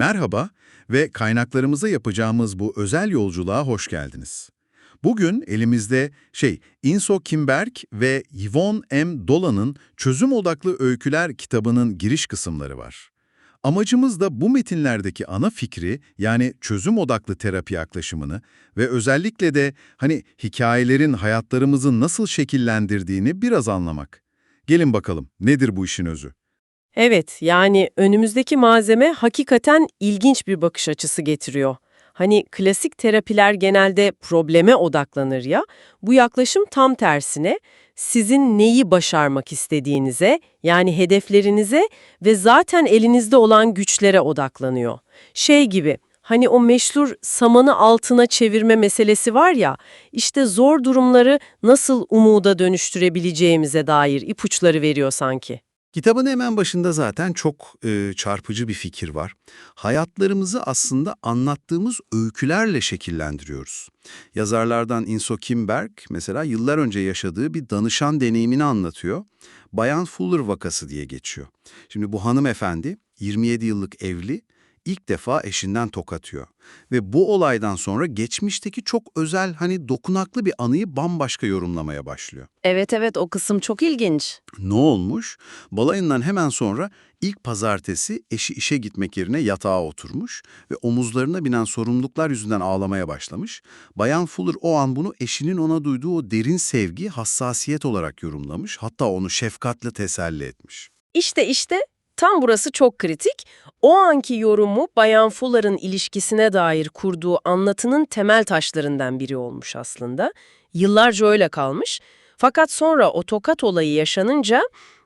Merhaba ve kaynaklarımıza yapacağımız bu özel yolculuğa hoş geldiniz. Bugün elimizde şey Inso Kimberg ve Yvonne M. Dolan'ın Çözüm Odaklı Öyküler kitabının giriş kısımları var. Amacımız da bu metinlerdeki ana fikri yani çözüm odaklı terapi yaklaşımını ve özellikle de hani hikayelerin hayatlarımızı nasıl şekillendirdiğini biraz anlamak. Gelin bakalım nedir bu işin özü? Evet, yani önümüzdeki malzeme hakikaten ilginç bir bakış açısı getiriyor. Hani klasik terapiler genelde probleme odaklanır ya, bu yaklaşım tam tersine sizin neyi başarmak istediğinize, yani hedeflerinize ve zaten elinizde olan güçlere odaklanıyor. Şey gibi, hani o meşhur samanı altına çevirme meselesi var ya, işte zor durumları nasıl umuda dönüştürebileceğimize dair ipuçları veriyor sanki. Kitabın hemen başında zaten çok e, çarpıcı bir fikir var. Hayatlarımızı aslında anlattığımız öykülerle şekillendiriyoruz. Yazarlardan Inso Kimberg mesela yıllar önce yaşadığı bir danışan deneyimini anlatıyor. Bayan Fuller vakası diye geçiyor. Şimdi bu hanımefendi 27 yıllık evli, ilk defa eşinden tokatıyor. Ve bu olaydan sonra geçmişteki çok özel hani dokunaklı bir anıyı bambaşka yorumlamaya başlıyor. Evet evet o kısım çok ilginç. Ne olmuş? Balayından hemen sonra ilk pazartesi eşi işe gitmek yerine yatağa oturmuş ve omuzlarına binen sorumluluklar yüzünden ağlamaya başlamış. Bayan Fuller o an bunu eşinin ona duyduğu o derin sevgi, hassasiyet olarak yorumlamış. Hatta onu şefkatle teselli etmiş. İşte işte tam burası çok kritik. O anki yorumu Bayan Fuller'ın ilişkisine dair kurduğu anlatının temel taşlarından biri olmuş aslında. Yıllarca öyle kalmış. Fakat sonra o tokat olayı yaşanınca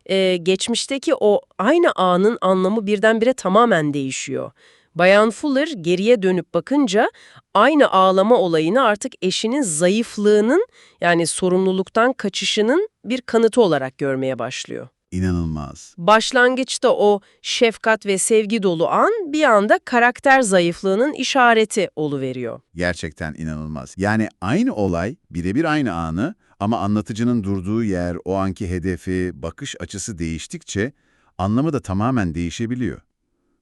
e, geçmişteki o aynı anın anlamı birdenbire tamamen değişiyor. Bayan Fuller geriye dönüp bakınca aynı ağlama olayını artık eşinin zayıflığının yani sorumluluktan kaçışının bir kanıtı olarak görmeye başlıyor. İnanılmaz. Başlangıçta o şefkat ve sevgi dolu an bir anda karakter zayıflığının işareti oluveriyor. Gerçekten inanılmaz. Yani aynı olay, birebir aynı anı ama anlatıcının durduğu yer, o anki hedefi, bakış açısı değiştikçe anlamı da tamamen değişebiliyor.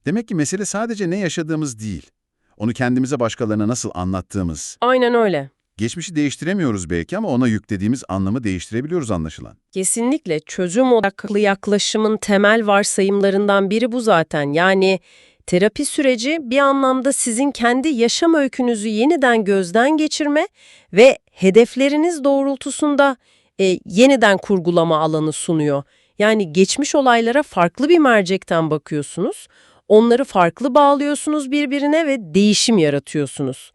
Demek ki mesele sadece ne yaşadığımız değil. Onu kendimize başkalarına nasıl anlattığımız. Aynen öyle. Geçmişi değiştiremiyoruz belki ama ona yüklediğimiz anlamı değiştirebiliyoruz anlaşılan. Kesinlikle çözüm odaklı yaklaşımın temel varsayımlarından biri bu zaten. Yani terapi süreci bir anlamda sizin kendi yaşam öykünüzü yeniden gözden geçirme ve hedefleriniz doğrultusunda e, yeniden kurgulama alanı sunuyor. Yani geçmiş olaylara farklı bir mercekten bakıyorsunuz, onları farklı bağlıyorsunuz birbirine ve değişim yaratıyorsunuz.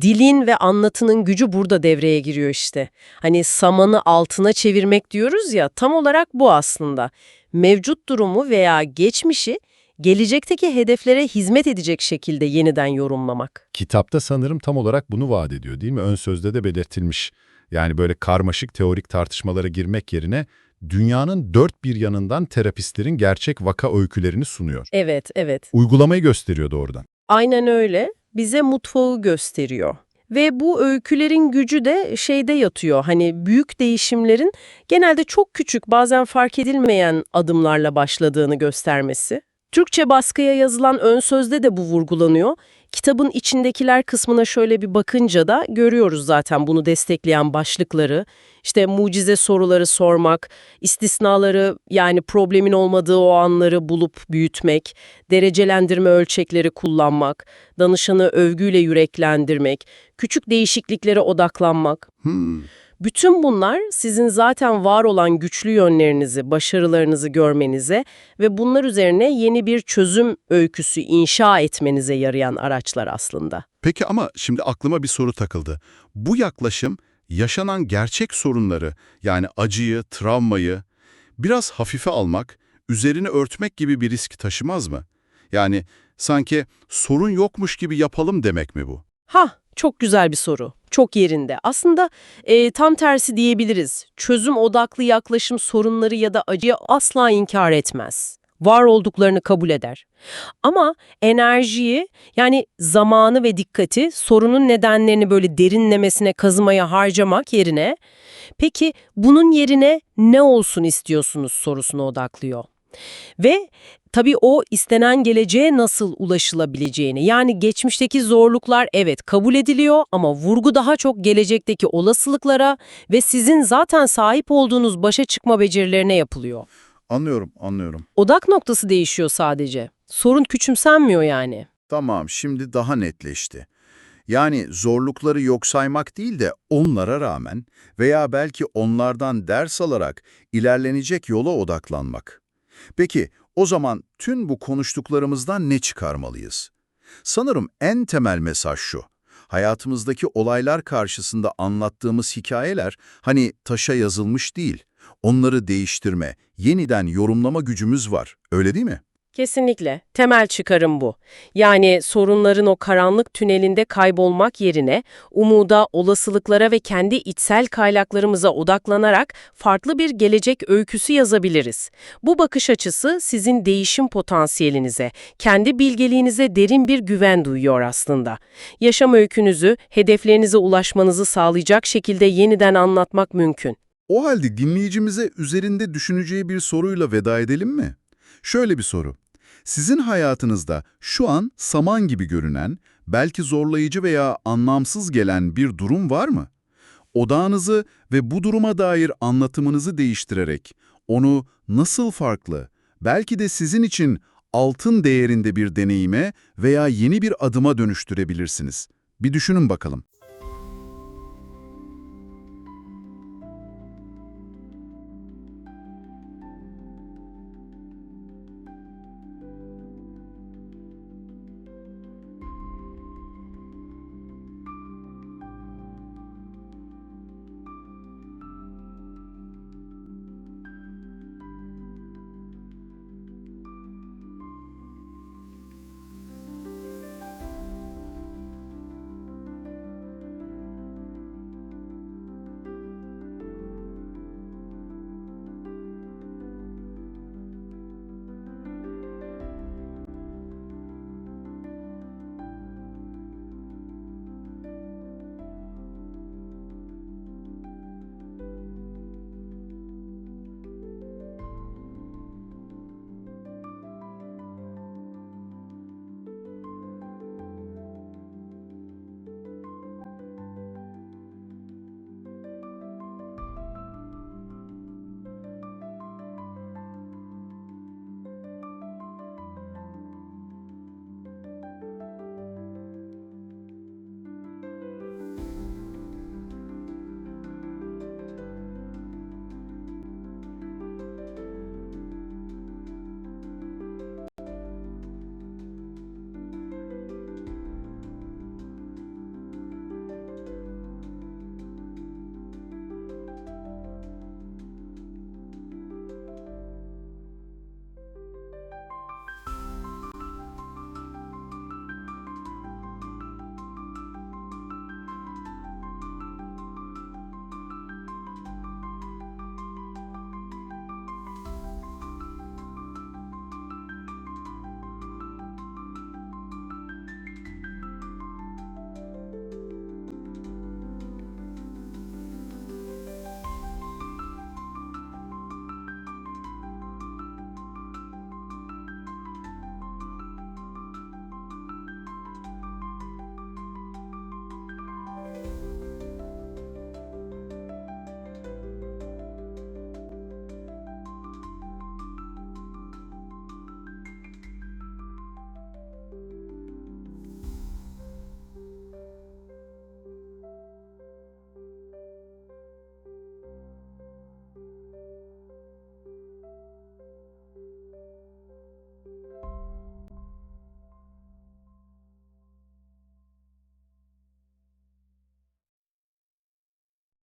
Dilin ve anlatının gücü burada devreye giriyor işte. Hani samanı altına çevirmek diyoruz ya tam olarak bu aslında. Mevcut durumu veya geçmişi gelecekteki hedeflere hizmet edecek şekilde yeniden yorumlamak. Kitapta sanırım tam olarak bunu vaat ediyor değil mi? Ön sözde de belirtilmiş. Yani böyle karmaşık teorik tartışmalara girmek yerine dünyanın dört bir yanından terapistlerin gerçek vaka öykülerini sunuyor. Evet, evet. Uygulamayı gösteriyor doğrudan. Aynen öyle. Bize mutfağı gösteriyor. Ve bu öykülerin gücü de şeyde yatıyor. Hani büyük değişimlerin genelde çok küçük, bazen fark edilmeyen adımlarla başladığını göstermesi. Türkçe baskıya yazılan ön sözde de bu vurgulanıyor. Kitabın içindekiler kısmına şöyle bir bakınca da görüyoruz zaten bunu destekleyen başlıkları. İşte mucize soruları sormak, istisnaları yani problemin olmadığı o anları bulup büyütmek, derecelendirme ölçekleri kullanmak, danışanı övgüyle yüreklendirmek, küçük değişikliklere odaklanmak. Hmm. Bütün bunlar sizin zaten var olan güçlü yönlerinizi, başarılarınızı görmenize ve bunlar üzerine yeni bir çözüm öyküsü inşa etmenize yarayan araçlar aslında. Peki ama şimdi aklıma bir soru takıldı. Bu yaklaşım yaşanan gerçek sorunları yani acıyı, travmayı biraz hafife almak, üzerine örtmek gibi bir risk taşımaz mı? Yani sanki sorun yokmuş gibi yapalım demek mi bu? Ha, çok güzel bir soru. Çok yerinde. Aslında e, tam tersi diyebiliriz. Çözüm odaklı yaklaşım sorunları ya da acıyı asla inkar etmez. Var olduklarını kabul eder. Ama enerjiyi yani zamanı ve dikkati sorunun nedenlerini böyle derinlemesine kazımaya harcamak yerine peki bunun yerine ne olsun istiyorsunuz sorusuna odaklıyor. Ve tabii o istenen geleceğe nasıl ulaşılabileceğini yani geçmişteki zorluklar evet kabul ediliyor ama vurgu daha çok gelecekteki olasılıklara ve sizin zaten sahip olduğunuz başa çıkma becerilerine yapılıyor. Anlıyorum, anlıyorum. Odak noktası değişiyor sadece. Sorun küçümsenmiyor yani. Tamam, şimdi daha netleşti. Yani zorlukları yok saymak değil de onlara rağmen veya belki onlardan ders alarak ilerlenecek yola odaklanmak. Peki, o zaman tüm bu konuştuklarımızdan ne çıkarmalıyız? Sanırım en temel mesaj şu. Hayatımızdaki olaylar karşısında anlattığımız hikayeler hani taşa yazılmış değil. Onları değiştirme, yeniden yorumlama gücümüz var. Öyle değil mi? Kesinlikle. Temel çıkarım bu. Yani sorunların o karanlık tünelinde kaybolmak yerine umuda, olasılıklara ve kendi içsel kaynaklarımıza odaklanarak farklı bir gelecek öyküsü yazabiliriz. Bu bakış açısı sizin değişim potansiyelinize, kendi bilgeliğinize derin bir güven duyuyor aslında. Yaşam öykünüzü, hedeflerinize ulaşmanızı sağlayacak şekilde yeniden anlatmak mümkün. O halde dinleyicimize üzerinde düşüneceği bir soruyla veda edelim mi? Şöyle bir soru. Sizin hayatınızda şu an saman gibi görünen, belki zorlayıcı veya anlamsız gelen bir durum var mı? Odağınızı ve bu duruma dair anlatımınızı değiştirerek onu nasıl farklı, belki de sizin için altın değerinde bir deneyime veya yeni bir adıma dönüştürebilirsiniz? Bir düşünün bakalım.